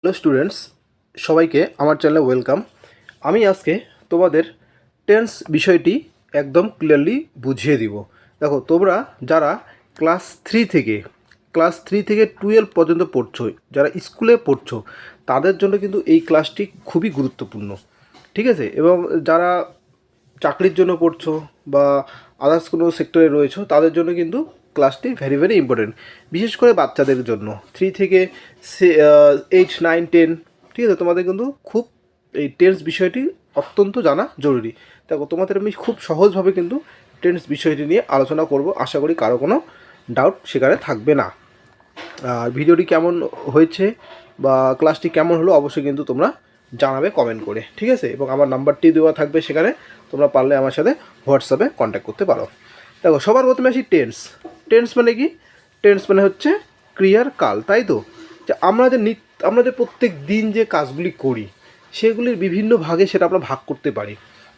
Hello students, সবাইকে আমার চ্যানেলে ওয়েলকাম। আমি আজকে তোমাদের টেন্স বিষয়টি একদম ক্লিয়ারলি বুঝিয়ে দিব। দেখো, তোমরা যারা ক্লাস থ্রি থেকে, ক্লাস থ্রি থেকে টুয়েলভ পর্যন্ত পড়ছো, যারা স্কুলে পড়ছো, তাদের জন্য কিন্তু এই ক্লাসটি খুবই গুরুত্বপূর্ণ। ঠিক আছে? এবং যারা চাকরির জন্য পড়ছো বা আদার্স কোনো সেক্টরে রয়েছো, তাদের জন্য কিন্তু ক্লাসটি ভেরি ভেরি ইম্পর্টেন্ট বিশেষ করে বাচ্চাদের জন্য। থ্রি থেকে এইট নাইন টেন ঠিক আছে? তোমাদের কিন্তু খুব এই টেন্স বিষয়টি অত্যন্ত জানা জরুরি। দেখো, তোমাদের আমি খুব সহজভাবে কিন্তু টেন্স বিষয়টি নিয়ে আলোচনা করব। আশা করি কারও কোনো ডাউট সেখানে থাকবে না। আর ভিডিওটি কেমন হয়েছে বা ক্লাসটি কেমন হলো অবশ্যই কিন্তু তোমরা জানাবে কমেন্ট করে। ঠিক আছে? এবং আমার নাম্বারটি দেওয়া থাকবে সেখানে। তোমরা পারলে আমার সাথে হোয়াটসঅ্যাপে কন্ট্যাক্ট করতে পারো। দেখো, সবার প্রথমে আসি টেন্স টেন্স মানে কি? টেন্স মানে হচ্ছে ক্রিয়ার কাল, তাই তো? যে আমরা যে নিত, আমরা যে প্রত্যেক দিন যে কাজগুলি করি, সেগুলির বিভিন্ন ভাগে সেটা আমরা ভাগ করতে পারি।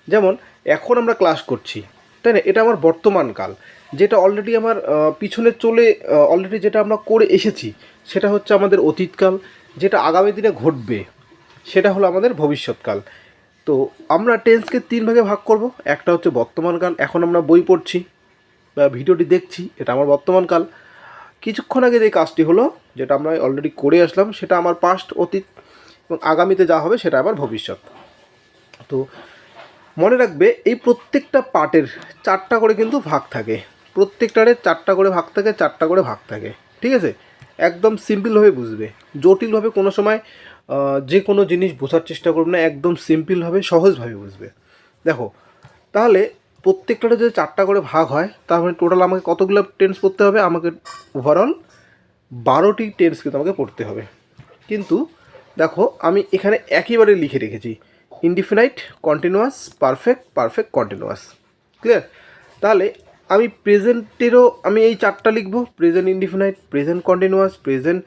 যেমন, এখন আমরা ক্লাস করছি, তাই না? এটা আমার বর্তমান কাল, যেটা অলরেডি আমার পিছনে চলে অলরেডি যেটা আমরা করে এসেছি, সেটা হচ্ছে আমাদের অতীতকাল যেটা আগামী দিনে ঘটবে, সেটা হলো আমাদের ভবিষ্যৎকাল তো আমরা টেন্সকে তিন ভাগে ভাগ করব, একটা হচ্ছে বর্তমানকাল এখন আমরা বই পড়ছি ভিডিওটি দেখছি, এটা আমার বর্তমানকাল কিছুক্ষণ আগে যে কাজটি হলো, যেটা আমরা অলরেডি করে আসলাম, সেটা আমার পাস্ট অতীত এবং আগামীতে যা হবে সেটা আমার ভবিষ্যৎ। তো মনে রাখবে, এই প্রত্যেকটা পার্টের চারটা করে কিন্তু ভাগ থাকে। প্রত্যেকটারে চারটা করে ভাগ থাকে, চারটা করে ভাগ থাকে। ঠিক আছে? একদম সিম্পলভাবে বুঝবে। জটিলভাবে কোনো সময় যে কোনো জিনিস বোঝার চেষ্টা করবে না, একদম সিম্পলভাবে সহজভাবে বুঝবে। দেখো, তাহলে প্রত্যেকটারে যদি চারটা করে ভাগ হয়, তাহলে টোটাল আমাকে কতগুলো টেন্স পড়তে হবে? আমাকে ওভারঅল বারোটি টেন্স কিন্তু আমাকে পড়তে হবে। কিন্তু দেখো, আমি এখানে একেবারে লিখে রেখেছি indefinite continuous perfect perfect continuous clear তাহলে আমি প্রেজেন্টেরও আমি এই চারটা লিখব present indefinite present continuous present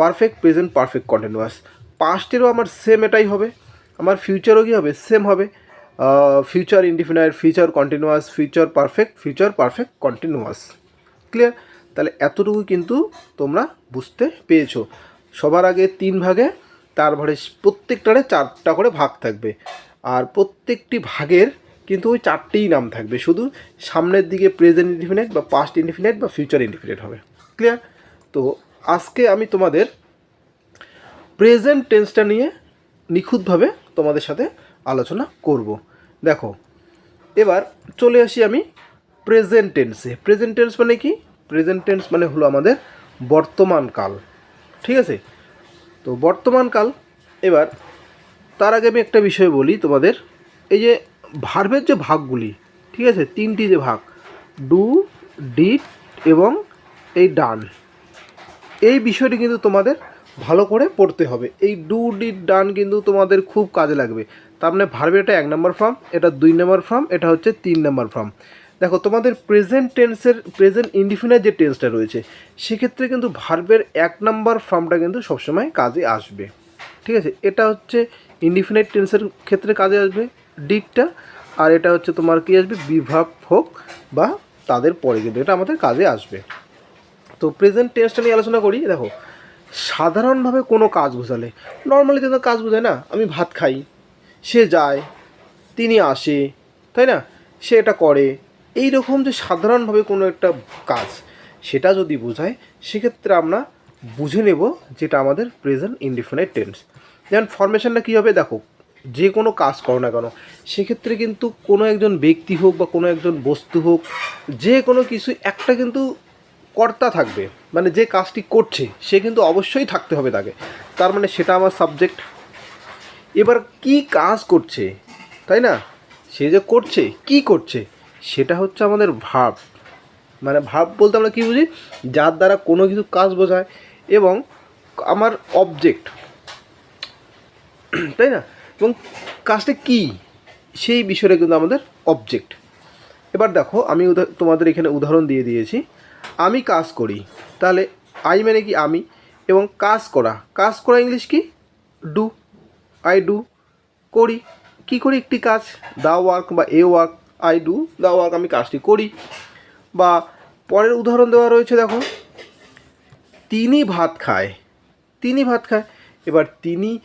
perfect present perfect continuous পাস্টেরও আমার সেম এটাই হবে, আমার ফিউচারও কী হবে? সেম হবে। Future indefinite future continuous future perfect future perfect continuous clear তাহলে এতটুকু কিন্তু তোমরা বুঝতে পেরেছ। সবার আগে তিন ভাগে তারপরে প্রত্যেকটারে চারটা করে ভাগ থাকবে। আর প্রত্যেকটি ভাগের কিন্তু ওই চারটেই নাম থাকবে। শুধু সামনের দিকে প্রেজেন্ট ইনডিফিনাইট বা পাস্ট ইনডিফিনাইট বা ফিউচার ইনডিফিনাইট হবে। ক্লিয়ার তো আজকে আমি তোমাদের প্রেজেন্ট টেন্সটা নিয়ে নিখুঁতভাবে তোমাদের সাথে আলোচনা করব। দেখো, এবার চলে আসি আমি প্রেজেন্ট টেন্সে প্রেজেন্ট টেন্স মানে কি? প্রেজেন্ট টেন্স মানে হলো আমাদের বর্তমান কাল। ঠিক আছে? তো বর্তমান কাল, এবার তার আগে আমি একটা বিষয় বলি তোমাদের। এই যে ভার্বের যে ভাগগুলি, ঠিক আছে? তিনটি যে ভাগ ডু ডিড এবং এই ডান এই বিষয়টি কিন্তু তোমাদের ভালো করে পড়তে হবে। এই ডু ডিড ডান কিন্তু তোমাদের খুব কাজে লাগবে। তার মানে ভার্বের এটা এক নম্বর ফর্ম এটা দুই নম্বর ফর্ম এটা হচ্ছে তিন নম্বর ফর্ম দেখো, তোমাদের প্রেজেন্ট টেন্সের প্রেজেন্ট ইনডিফিনাইট যে টেন্সটা রয়েছে, সেক্ষেত্রে কিন্তু ভার্বের এক নম্বর ফর্মটা কিন্তু সবসময় কাজে আসবে। ঠিক আছে? এটা হচ্ছে ইনডিফিনাইট টেন্সের ক্ষেত্রে কাজে আসবে ডিডটা আর এটা হচ্ছে তোমার কি আসবে? বিভাব হোক বা তাদের পরে কিন্তু এটা আমাদের কাজে আসবে। তো প্রেজেন্ট টেন্সটা নিয়ে আলোচনা করি। দেখো সাধারণভাবে কোনো কাজ বোঝালে নর্মালি তো কাজ বোঝায় না, আমি ভাত খাই, সে যায়, তিনি আসে, তাই না? সে এটা করে এই রকম যে সাধারণভাবে কোনো একটা কাজ, সেটা যদি বোঝায়, সেক্ষেত্রে আমরা বুঝে নেব যেটা আমাদের প্রেজেন্ট ইনডিফিনাইট টেন্স যেমন ফরমেশনটা কী হবে? দেখো, যে কোনো কাজ করো না কেন, সেক্ষেত্রে কিন্তু কোনো একজন ব্যক্তি হোক বা কোনো একজন বস্তু হোক, যে কোনো কিছু, একটা কিন্তু কর্তা থাকবে মানে যে কাজটি করছে, সে কিন্তু অবশ্যই থাকতে হবে তাকে। তার মানে সেটা আমার সাবজেক্ট এবার কি কাজ করছে, তাই না? সে যে করছে, কি করছে, সেটা হচ্ছে আমাদের ভাব। মানে ভাব বলতে আমরা কী বুঝি? যার দ্বারা কোনো কিছু কাজ বোঝায় এবং আমার অবজেক্ট তাই না? এবং কাজটা কি? সেই বিষয়টা কিন্তু আমাদের অবজেক্ট এবার দেখো, আমি তোমাদের এখানে উদাহরণ দিয়ে দিয়েছি। আমি কাজ করি। তাহলে আই মানে কি আমি? এবং কাজ করা। কাজ করা ইংলিশ কি? ডু। I do. করি। কি করি একটি কাজ? দা ওয়ার্ক বা a work. I do. The work আমি কাজটি করি। বা পরের উদাহরণ দেওয়া রয়েছে দেখো। তিনি ভাত খায়। তিনি ভাত খায়। এবার তিনি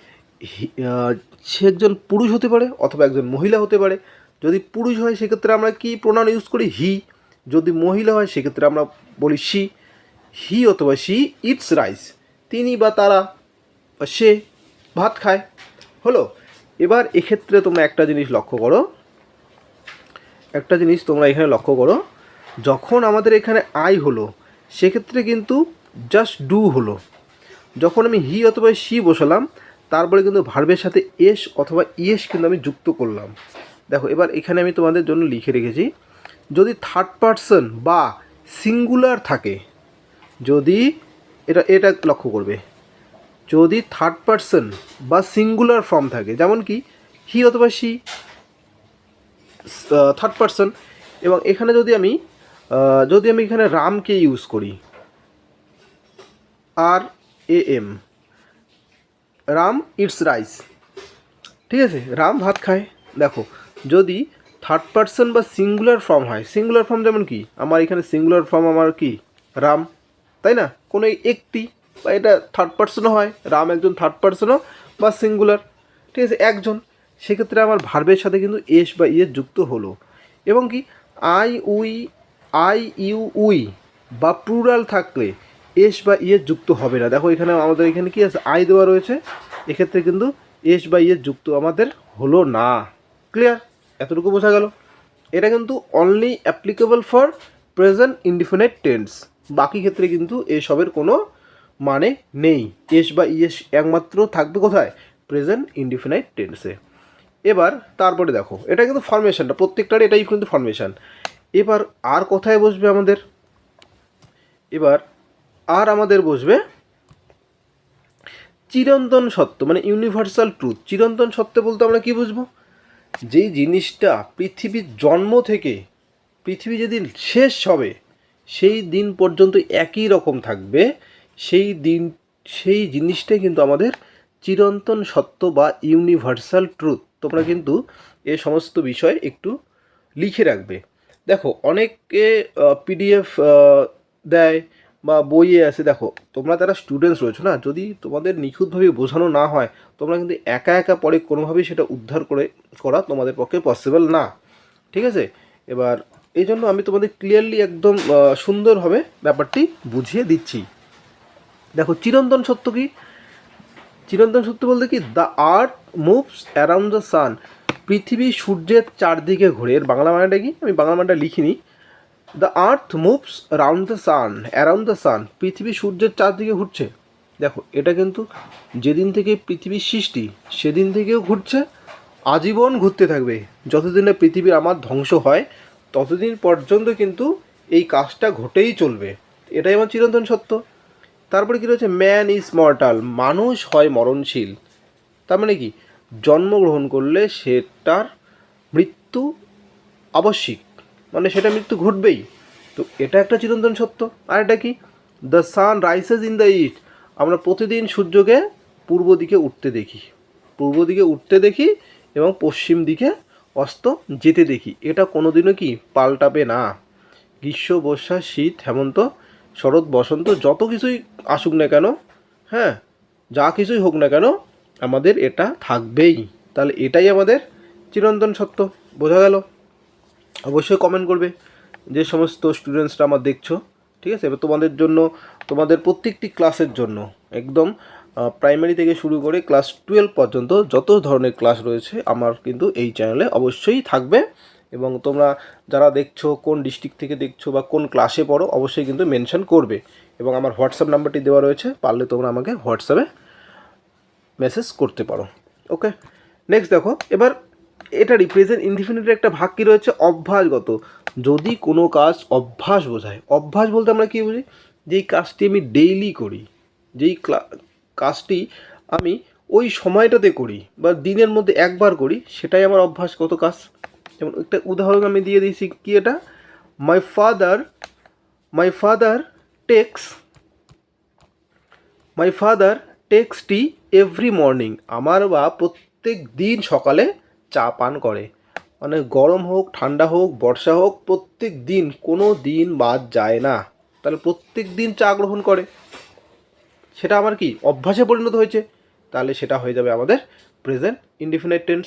সে একজন পুরুষ হতে পারে অথবা একজন মহিলা হতে পারে। যদি পুরুষ হয়, সেক্ষেত্রে আমরা কি প্রোনাউন ইউজ করি? হি যদি মহিলা হয়, সেক্ষেত্রে আমরা বলি সি হি অথবা সি ইটস রাইস তিনি বা তারা বা সে ভাত খায়। হলো? এবার এক্ষেত্রে তোমরা একটা জিনিস লক্ষ্য করো। একটা জিনিস তোমরা এখানে লক্ষ্য করো। যখন আমাদের এখানে আই হলো, সেক্ষেত্রে কিন্তু জাস্ট ডু হলো। যখন আমি হি অথবা সি বসালাম, তারপরে কিন্তু ভার্বের সাথে এস অথবা ইয়েস কিন্তু আমি যুক্ত করলাম। দেখো, এবার এখানে আমি তোমাদের জন্য লিখে রেখেছি। যদি থার্ড পার্সন বা সিঙ্গুলার থাকে, যদি এটা এটা লক্ষ্য করবে, যদি থার্ড পার্সন বা সিঙ্গুলার ফর্ম থাকে, যেমন কি হি অথবা সি থার্ড পার্সন এবং এখানে যদি আমি যদি আমি এখানে রামকে ইউজ করি আর A M Ram eats rice ঠিক আছে, রাম ভাত খায়, দেখো, যদি থার্ড পার্সন বা সিঙ্গুলার ফর্ম হয়। সিঙ্গুলার ফর্ম যেমন কি? আমার এখানে সিঙ্গুলার ফর্ম আমার কি? রাম। তাই না? কোনো একটি বা এটা থার্ড পার্সনও হয়, রাম একজন থার্ড পার্সনও বা সিঙ্গুলার ঠিক আছে, একজন। সেক্ষেত্রে আমার ভার্বের সাথে কিন্তু এস বা ইয়ের যুক্ত হলো। এবং কি? I we I you we বা প্লুরাল থাকলে এস বা ইয়ের যুক্ত হবে না। দেখো, এখানে আমাদের এখানে কি আছে? আই দেওয়া রয়েছে। এক্ষেত্রে কিন্তু এস বা ইয়ের যুক্ত আমাদের হলো না। ক্লিয়ার এতটুকু বোঝা গেল। এটা কিন্তু only applicable for present indefinite tense বাকি ক্ষেত্রে কিন্তু এসবের কোনো মানে নেই। এস বা ইয়েস একমাত্র থাকবে কোথায়? প্রেজেন্ট ইনডিফিনাইট টেন্সে এবার তারপরে দেখো, এটা কিন্তু ফরমেশনটা প্রত্যেকটার এটাই কিন্তু ফরমেশন এবার আর কোথায় বসবে আমাদের? এবার আর আমাদের বসবে চিরন্তন সত্য মানে ইউনিভার্সাল ট্রুথ চিরন্তন সত্য বলতে আমরা কি বুঝব? যেই জিনিসটা পৃথিবীর জন্ম থেকে পৃথিবী যেদিন শেষ হবে, সেই দিন পর্যন্ত একই রকম থাকবে। সেই দিন, সেই জিনিসটাই কিন্তু আমাদের চিরন্তন সত্য বা ইউনিভার্সাল ট্রুথ তোমরা কিন্তু এ সমস্ত বিষয় একটু লিখে রাখবে। দেখো অনেকে পিডিএফ দেয়। বা বইয়ে আছে, দেখো, তোমরা যারা স্টুডেন্টস রয়েছো না, যদি তোমাদের নিখুঁতভাবে বোঝানো না হয়, তোমরা কিন্তু একা একা পরে কোনোভাবেই সেটা উদ্ধার করে, করা তোমাদের পক্ষে পসিবল না। ঠিক আছে? এবার, এই জন্য আমি তোমাদের ক্লিয়ারলি একদম সুন্দরভাবে ব্যাপারটি বুঝিয়ে দিচ্ছি। দেখো, চিরন্তন সত্য কি? চিরন্তন সত্য বলতে কি? The earth moves around the sun পৃথিবী সূর্যের চারদিকে ঘোরে। এর বাংলা মানেটা কি? আমি বাংলা মানেটা লিখিনি। The earth moves round the sun around the sun পৃথিবী সূর্যের চারদিকে ঘুরছে। দেখো, এটা কিন্তু যেদিন থেকে পৃথিবীর সৃষ্টি, সেদিন থেকেও ঘুরছে। আজীবন ঘুরতে থাকবে। যতদিন না পৃথিবীর আমার ধ্বংস হয়, ততদিন পর্যন্ত কিন্তু এই কাজটা ঘটেই চলবে। এটাই আমার চিরন্তন সত্য। তারপরে কী রয়েছে? ম্যান ইজ মর্টাল মানুষ হয় মরণশীল। তার মানে কি? জন্মগ্রহণ করলে সেটার মৃত্যু আবশ্যিক। মানে সেটা মৃত্যু ঘটবেই। তো এটা একটা চিরন্তন সত্য। আর এটা কি? The sun rises in the east আমরা প্রতিদিন সূর্যকে পূর্ব দিকে উঠতে দেখি। পূর্ব দিকে উঠতে দেখি এবং পশ্চিম দিকে অস্ত যেতে দেখি। এটা কোনোদিনও কি পাল্টাবে না। গ্রীষ্ম, বর্ষা, শীত, হেমন্ত, শরৎ, বসন্ত যত কিছুই আসুক না কেন হ্যাঁ যা কিছুই হোক না কেন আমাদের এটা থাকবেই। তাহলে এটাই আমাদের চিরন্তন সত্য। বোঝা গেল? অবশ্যই কমেন্ট করবে যে সমস্ত স্টুডেন্টসরা আমার দেখছ, ঠিক আছে? এবার তোমাদের জন্য, তোমাদের প্রত্যেকটি ক্লাসের জন্য, একদম প্রাইমারি থেকে শুরু করে ক্লাস টুয়েলভ পর্যন্ত যত ধরনের ক্লাস রয়েছে, আমার কিন্তু এই চ্যানেলে অবশ্যই থাকবে। এবং তোমরা যারা দেখছ, কোন ডিস্ট্রিক্ট থেকে দেখছ বা কোন ক্লাসে পড়ো, অবশ্যই কিন্তু মেনশন করবে। এবং আমার হোয়াটসঅ্যাপ নাম্বারটি দেওয়া রয়েছে, পারলে তোমরা আমাকে হোয়াটসঅ্যাপে মেসেজ করতে পারো। ওকে নেক্সট দেখো, এবার এটা রিপ্রেজেন্ট ইনডিফিনিটের একটা ভাগ কী রয়েছে? অভ্যাসগত। যদি কোনো কাজ অভ্যাস বোঝায়, অভ্যাস বলতে আমরা কী বুঝি? যেই কাজটি আমি ডেইলি করি, যেই কাজটি আমি ওই সময়টাতে করি বা দিনের মধ্যে একবার করি, সেটাই আমার অভ্যাসগত কাজ। যেমন একটা উদাহরণ আমি দিয়ে দিয়েছি, কি এটা? My father my father takes my father takes tea every morning আমার বা প্রত্যেক দিন সকালে চা পান করে। মানে গরম হোক, ঠান্ডা হোক, বর্ষা হোক, প্রত্যেক দিন, কোনো দিন বাদ যায় না। তাহলে প্রত্যেক দিন চা গ্রহণ করে। সেটা আমার কি, অভ্যাসে পরিণত হয়েছে? তাহলে সেটা হয়ে যাবে আমাদের প্রেজেন্ট ইনডিফিনাইট টেন্স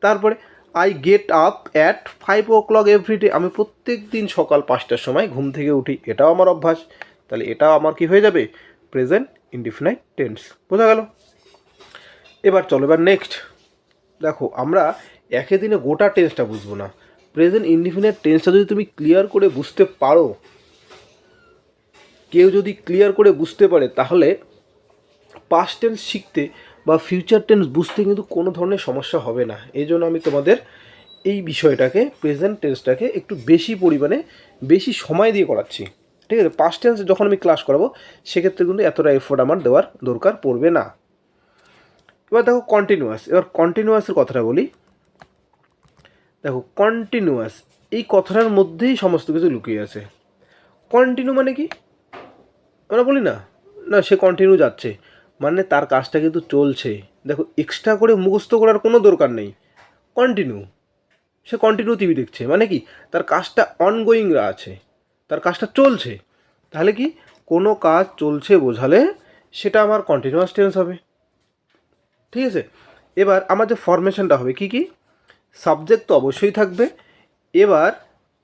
তারপরে I get up at five o'clock every day আমি প্রত্যেক দিন সকাল পাঁচটার সময় ঘুম থেকে উঠি। এটাও আমার অভ্যাস। তাহলে এটাও আমার কি হয়ে যাবে? প্রেজেন্ট ইনডিফিনাইট টেন্স বোঝা গেল? এবার চলো এবার নেক্সট দেখো, আমরা একে দিনে গোটা টেন্সটা বুঝব না। প্রেজেন্ট ইনডিফিনাইট টেন্সটা যদি তুমি ক্লিয়ার করে বুঝতে পারো, কেউ যদি ক্লিয়ার করে বুঝতে পারে, তাহলে পাস্ট টেন্স শিখতে বা ফিউচার টেন্স বুঝতে কিন্তু কোনো ধরনের সমস্যা হবে না। এই জন্য আমি তোমাদের এই বিষয়টাকে প্রেজেন্ট টেন্সটাকে একটু বেশি পরিমাণে, বেশি সময় দিয়ে করাচ্ছি। ঠিক আছে? পাস্ট টেন্স যখন আমি ক্লাস করাবো, সেক্ষেত্রে কিন্তু এতটা এফোর্ট আমার দেওয়ার দরকার পড়বে না। এবার দেখো কন্টিনিউয়াস এবার কন্টিনিউয়াসের কথাটা বলি। দেখো কন্টিনিউয়াস এই কথাটার মধ্যেই সমস্ত কিছু লুকিয়ে আছে। কন্টিনিউ মানে কি? আমরা বলি না না, সে কন্টিনিউ যাচ্ছে। মানে তার কাজটা কিন্তু চলছে। দেখো এক্সট্রা করে মুখস্থ করার কোনো দরকার নেই। কন্টিনিউ সে কন্টিনিউ টিভি দেখছে। মানে কি? তার কাজটা অনগোয়িং আছে। তার কাজটা চলছে। তাহলে কি? কোনো কাজ চলছে বোঝালে সেটা আমার কন্টিনিউয়াস টেন্স হবে। ঠিক আছে? এবার আমার যে ফরমেশনটা হবে কি কি? সাবজেক্ট তো অবশ্যই থাকবে। এবার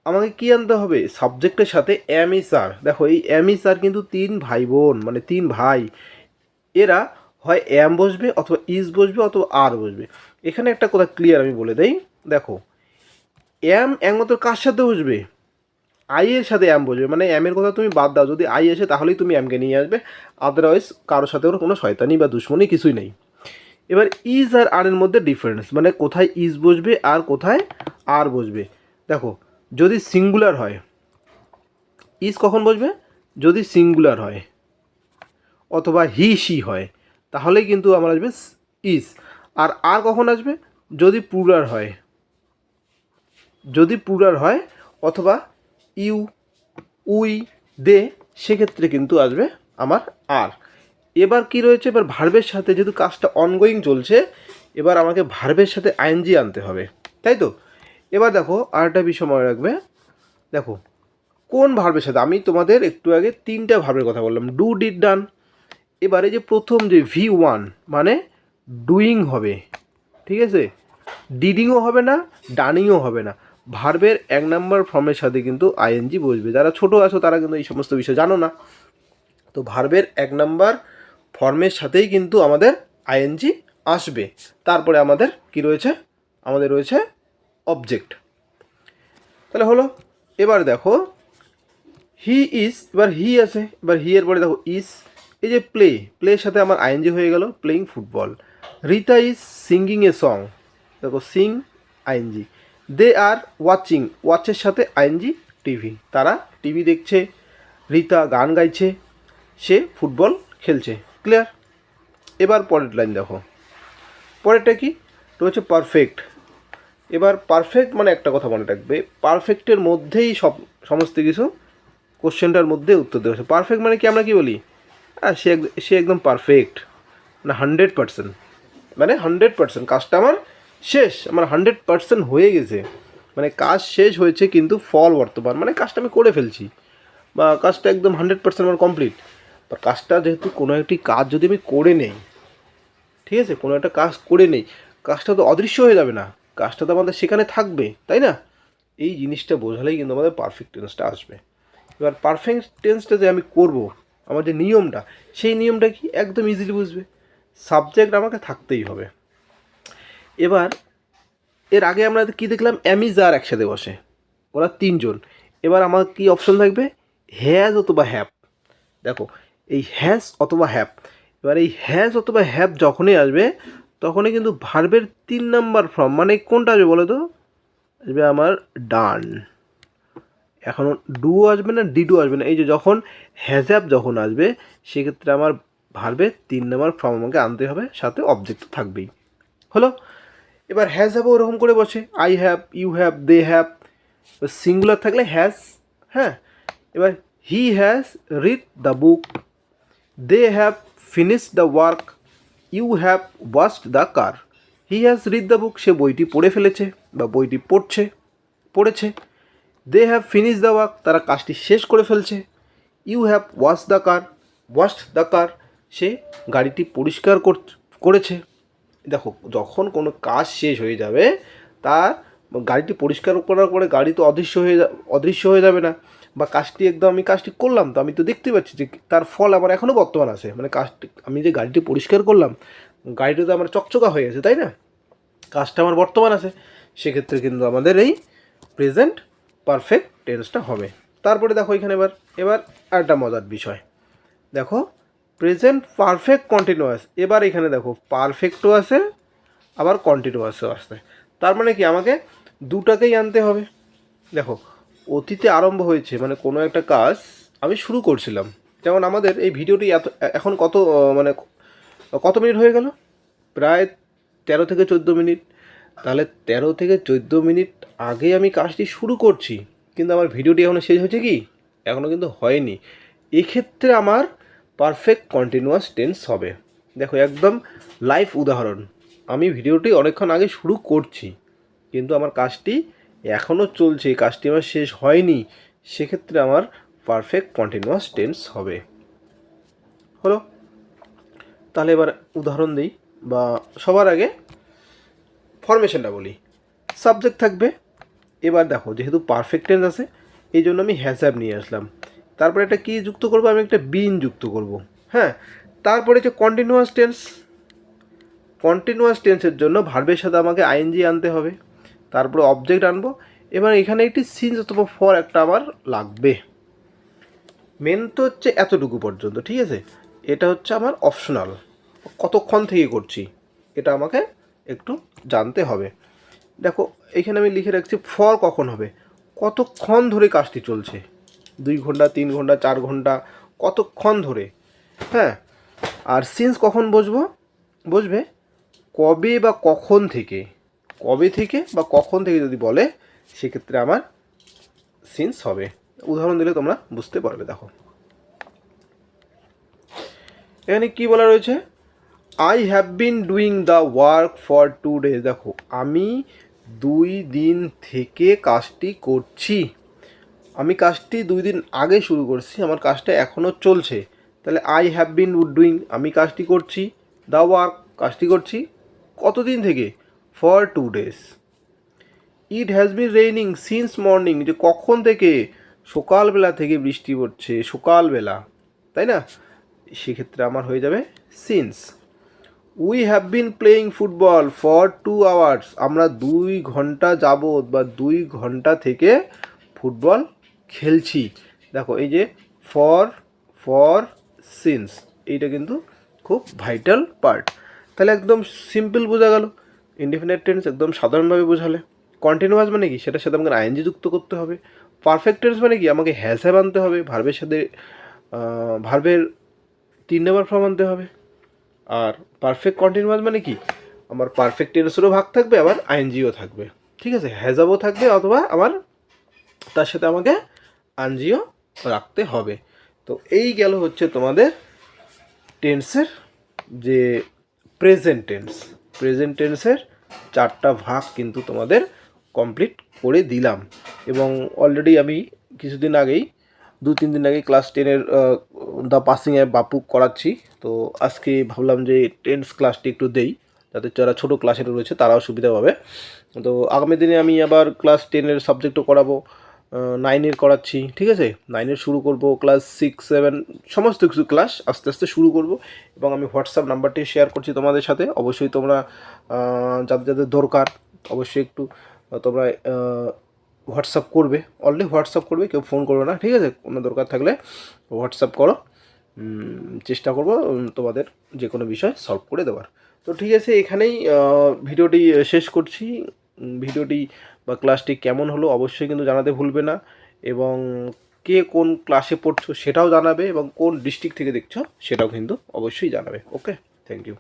আমাকে কি আনতে হবে? সাবজেক্টের সাথে এমই স্যার দেখো, এই এমই স্যার কিন্তু তিন ভাই বোন মানে তিন ভাই। এরা হয় এম বসবে অথবা ইজ বসবে অথবা আর বসবে। এখানে একটা কথা ক্লিয়ার আমি বলে দেই। দেখো এম একমাত্র কার সাথে বসবে? আই এর সাথে এম বসবে। মানে এর কথা তুমি বাদ দাও। যদি আই এসে তাহলেই তুমি এমকে নিয়ে আসবে। আদারওয়াইজ কারোর সাথে ওর কোনো শয়তানি বা দুশ্মনী কিছুই নেই। এবার ইজ আর আর এর মধ্যে ডিফারেন্স মানে কোথায় ইজ বসবে আর কোথায় আর বসবে। দেখো, যদি সিঙ্গুলার হয় ইজ কখন বসবে? যদি সিঙ্গুলার হয়, অথবা হি সি হয় তাহলেই কিন্তু আমার আসবে ইজ আর আর কখন আসবে? যদি প্লুরাল হয়, যদি পুরার হয়, অথবা ইউ উই দে সেক্ষেত্রে কিন্তু আসবে আমার আর এবার কি রয়েছে? এবার ভার্বের সাথে যেহেতু কাজটা অনগোয়িং চলছে, এবার আমাকে ভার্বের সাথে আইএনজি আনতে হবে। তাই তো? এবার দেখো, আরেকটা বিষয় মনে রাখবে। দেখো, কোন ভার্বের সাথে? আমি তোমাদের একটু আগে তিনটা ভার্বের কথা বললাম। ডু ডিড ডান এবারে যে প্রথম যে ভি ওয়ান মানে ডুইং হবে। ঠিক আছে? ডিডিংও হবে না ডানিংও হবে না। ভার্বের এক নম্বর ফর্মের সাথে কিন্তু আইএনজি বসবে। যারা ছোট আছো, তারা কিন্তু এই সমস্ত বিষয় জানো না। তো ভার্বের এক নম্বর ফর্মের সাথেই কিন্তু আমাদের আইএনজি আসবে। তারপরে আমাদের কি রয়েছে? আমাদের রয়েছে অবজেক্ট তাহলে হলো, এবার দেখো হি ইজ এবার হি আছে, এবার হি এর পরে দেখো ইজ এই যে প্লে প্লের সাথে আমার আইএনজি হয়ে গেল playing football Rita is singing a song দেখো sing ING they are watching ওয়াচের সাথে আইএনজি টিভি তারা টিভি দেখছে রিতা গান গাইছে, সে ফুটবল খেলছে। ক্লিয়ার এবার পরের লাইন দেখো। পরেরটা কি? হচ্ছে পারফেক্ট এবার পারফেক্ট মানে একটা কথা মনে রাখবে। পারফেক্টের মধ্যেই সব, সমস্ত কিছু কোশ্চেনটার মধ্যে উত্তর দেওয়া হচ্ছে পারফেক্ট মানে কি আমরা কি বলি? হ্যাঁ সে সে একদম পারফেক্ট না হান্ড্রেড পার্সেন্ট মানে হান্ড্রেড পার্সেন্ট কাজটা আমার শেষ। আমার হান্ড্রেড পার্সেন্ট হয়ে গেছে। মানে কাজ শেষ হয়েছে কিন্তু ফল বর্তমান। মানে কাজটা আমি করে ফেলছি। বা কাজটা একদম হান্ড্রেড পার্সেন্ট আমার কমপ্লিট বা কাজটা যেহেতু কোনো একটি কাজ যদি আমি করে নেই, ঠিক আছে? কোনো একটা কাজ করে নেই, কাজটা তো অদৃশ্য হয়ে যাবে না। কাজটা তো আমাদের সেখানে থাকবে, তাই না? এই জিনিসটা বোঝালেই কিন্তু আমাদের পারফেক্ট টেন্সটা আসবে। এবার পারফেক্ট টেন্সটা যে আমি করব, আমার যে নিয়মটা, সেই নিয়মটা কি একদম ইজিলি বুঝবে? সাবজেক্ট আমাকে থাকতেই হবে। এবার, এর আগে আমরা কি দেখলাম? অ্যামিজ আর একসাথে বসে। ওরা তিনজন। এবার আমার কি অপশন থাকবে? হ্যাজ অথবা হ্যাপ দেখো এই হ্যাজ অথবা হ্যাপ এবার এই হ্যাজ অথবা হ্যাপ যখনই আসবে, তখনই কিন্তু ভার্বের তিন নাম্বার ফর্ম মানে কোনটা আসবে বলো তো? আসবে আমার ডান এখন ডু আসবে না ডি ডু আসবে না, এই যে যখন হ্যাজঅ্যাপ যখন আসবে, সেক্ষেত্রে আমার ভার্বের তিন নাম্বার ফর্ম আমাকে আনতে হবে, সাথে অবজেক্ট থাকবেই। হলো? এবার হ্যাজ হ্যাভও ওরকম করে বসে I have you have they have singular থাকলে হ্যাজ হ্যাঁ? এবার he has read the book they have finish the work you have washed the car he has read the book সে বইটি পড়ে ফেলেছে বা বইটি পড়ছে, পড়েছে। They have finish the work তারা কাজটি শেষ করে ফেলছে। You have wash the car washed the car সে গাড়িটি পরিষ্কার কর- করেছে। দেখো, যখন কোনো কাজ শেষ হয়ে যাবে, তার গাড়িটি পরিষ্কার করার পরে গাড়ি তো অদৃশ্য হয়ে অদৃশ্য হয়ে যাবে না। বা কাজটি একদম আমি কাজটি করলাম তো আমি তো দেখতে পাচ্ছি যে তার ফল আমার এখনও বর্তমান আছে। মানে কাজটি, আমি যে গাড়িটি পরিষ্কার করলাম, গাড়িটা তো আমার চকচকা হয়ে গেছে তাই না? কাজটা আমার বর্তমান আছে, সেক্ষেত্রে কিন্তু আমাদের এই প্রেজেন্ট পারফেক্ট টেন্সটা হবে। তারপরে দেখো এখানে এবার এবার একটা মজার বিষয়। দেখো প্রেজেন্ট পারফেক্ট কন্টিনিউয়াস এবার এখানে দেখো পারফেক্টও আছে, আবার কন্টিনিউয়াসও আসছে তার মানে কি আমাকে দুটাকেই আনতে হবে। দেখো অতীতে আরম্ভ হয়েছে মানে কোনো একটা কাজ আমি শুরু করছিলাম। যেমন আমাদের এই ভিডিওটি এত, এখন কত মানে কত মিনিট হয়ে গেল? প্রায় তেরো থেকে চোদ্দ মিনিট। তাহলে তেরো থেকে চোদ্দ মিনিট আগে আমি কাজটি শুরু করছি, কিন্তু আমার ভিডিওটি এখনও শেষ হয়েছে কি? এখনও কিন্তু হয়নি। এক্ষেত্রে আমার পারফেক্ট কন্টিনিউয়াস টেন্স হবে। দেখো, একদম লাইভ উদাহরণ। আমি ভিডিওটি অনেকক্ষণ আগে শুরু করছি, কিন্তু আমার কাজটি এখনও চলছে কাজটি আমার শেষ হয়নি, সেক্ষেত্রে আমার পারফেক্ট কন্টিনিউয়াস টেন্স হবে। হলো? তাহলে এবার উদাহরণ দিই, বা সবার আগে ফরমেশনটা বলি। সাবজেক্ট থাকবে, এবার দেখো যেহেতু পারফেক্ট টেন্স আছে, এই জন্য আমি হ্যাজঅ্যাপ নিয়ে আসলাম। তারপরে একটা কী যুক্ত করব? আমি একটা বিন যুক্ত করব। হ্যাঁ? তারপরে যে কন্টিনিউয়াস টেন্স কন্টিনিউয়াস টেন্সের জন্য ভার্বের সাথে আমাকে আইএনজি আনতে হবে। তারপরে অবজেক্ট আনব। এবার এখানে একটি সিন্স অথবা ফর একটা আমার লাগবে। মেন তো হচ্ছে এতটুকু পর্যন্ত, ঠিক আছে? এটা হচ্ছে আমার অপশনাল কতক্ষণ থেকে করছি, এটা আমাকে একটু জানতে হবে। দেখো, এখানে আমি লিখে রাখছি ফর কখন হবে? কতক্ষণ ধরে কাজটি চলছে? দুই ঘণ্টা, তিন ঘণ্টা, চার ঘণ্টা, কতক্ষণ ধরে? হ্যাঁ? আর সিন্স কখন বসবো? বসবে কবে বা কখন থেকে? কবে থেকে বা কখন থেকে যদি বলে, সেক্ষেত্রে আমার সিন্স হবে। উদাহরণ দিলে তোমরা বুঝতে পারবে, দেখো। এখানে কি বলা রয়েছে? I have been doing the work for two days দেখো, আমি দুই দিন থেকে কাজটি করছি। আমি কাজটি দুই দিন আগে শুরু করছি, আমার কাজটা এখনও চলছে। তাহলে আই হ্যাভ বিন ডুইং আমি কাজটি করছি দ্য ওয়ার্ক কাজটি করছি কতদিন থেকে? For two days. It has been raining since morning, যে কখন থেকে? সকালবেলা থেকে বৃষ্টি পড়ছে, সকালবেলা। তাই না? সেক্ষেত্রে আমার হয়ে যাবে since. We have been playing football for two hours. আমরা দুই ঘণ্টা যাবত বা দুই ঘণ্টা থেকে ফুটবল খেলছি। দেখো, এই যে ফর ফর সিন্স, এইটা কিন্তু খুব ভাইটাল পার্ট। তাহলে একদম সিম্পল বোঝা গেল। ইনডিফিনিট টেন্স একদম সাধারণভাবে বোঝালে। কন্টিনিউয়াস মানে কি? সেটার সাথে আমাকে আইএনজি যুক্ত করতে হবে। পারফেক্ট টেন্স মানে কি? আমাকে হ্যাজ হ্যাভ আনতে হবে ভার্বের সাথে ভার্বের তিন নম্বর ফর্ম আনতে হবে। আর পারফেক্ট কন্টিনিউয়াস মানে কি? আমার পারফেক্ট টেন্সেরও ভাগ থাকবে, আবার আইএনজিও থাকবে। ঠিক আছে? হ্যাজাবও থাকবে, অথবা আমার তার সাথে আমাকে আনজিও রাখতে হবে। তো এই গেল হচ্ছে তোমাদের টেন্সের যে প্রেজেন্ট টেন্স প্রেজেন্ট টেন্সের চারটা ভাগ কিন্তু তোমাদের কমপ্লিট করে দিলাম। এবং অলরেডি আমি কিছুদিন আগেই, দু তিন দিন আগে ক্লাস টেনের দ্য পাসিংয়ে বাপু করাচ্ছি। তো আজকে ভাবলাম যে টেন্স ক্লাসটি একটু দেই, যাতে যারা ছোটো ক্লাসের রয়েছে তারাও সুবিধা পাবে তো আগামী দিনে আমি আবার ক্লাস টেনের সাবজেক্টও করাবো। নাইনের করাচ্ছি, ঠিক আছে? নাইনের শুরু করব ক্লাস সিক্স সেভেন সমস্ত কিছু ক্লাস আস্তে আস্তে শুরু করব এবং আমি হোয়াটসঅ্যাপ নাম্বারটি শেয়ার করছি তোমাদের সাথে। অবশ্যই তোমরা যাদের যাদের দরকার, অবশ্যই একটু তোমরা হোয়াটসঅ্যাপ করবে। অলরেডি হোয়াটসঅ্যাপ করবে, কেউ ফোন করবে না, ঠিক আছে? কোনো দরকার থাকলে হোয়াটসঅ্যাপ করো। চেষ্টা করব তোমাদের যে কোনো বিষয় সলভ করে দেওয়ার। তো ঠিক আছে, এখানেই ভিডিওটি শেষ করছি। ভিডিওটি বা ক্লাসটি কেমন হলো অবশ্যই কিন্তু জানাতে ভুলবে না এবং কে কোন ক্লাসে পড়ছো সেটাও জানাবে এবং কোন ডিস্ট্রিক্ট থেকে দেখছ সেটাও কিন্তু অবশ্যই জানাবে। Okay thank you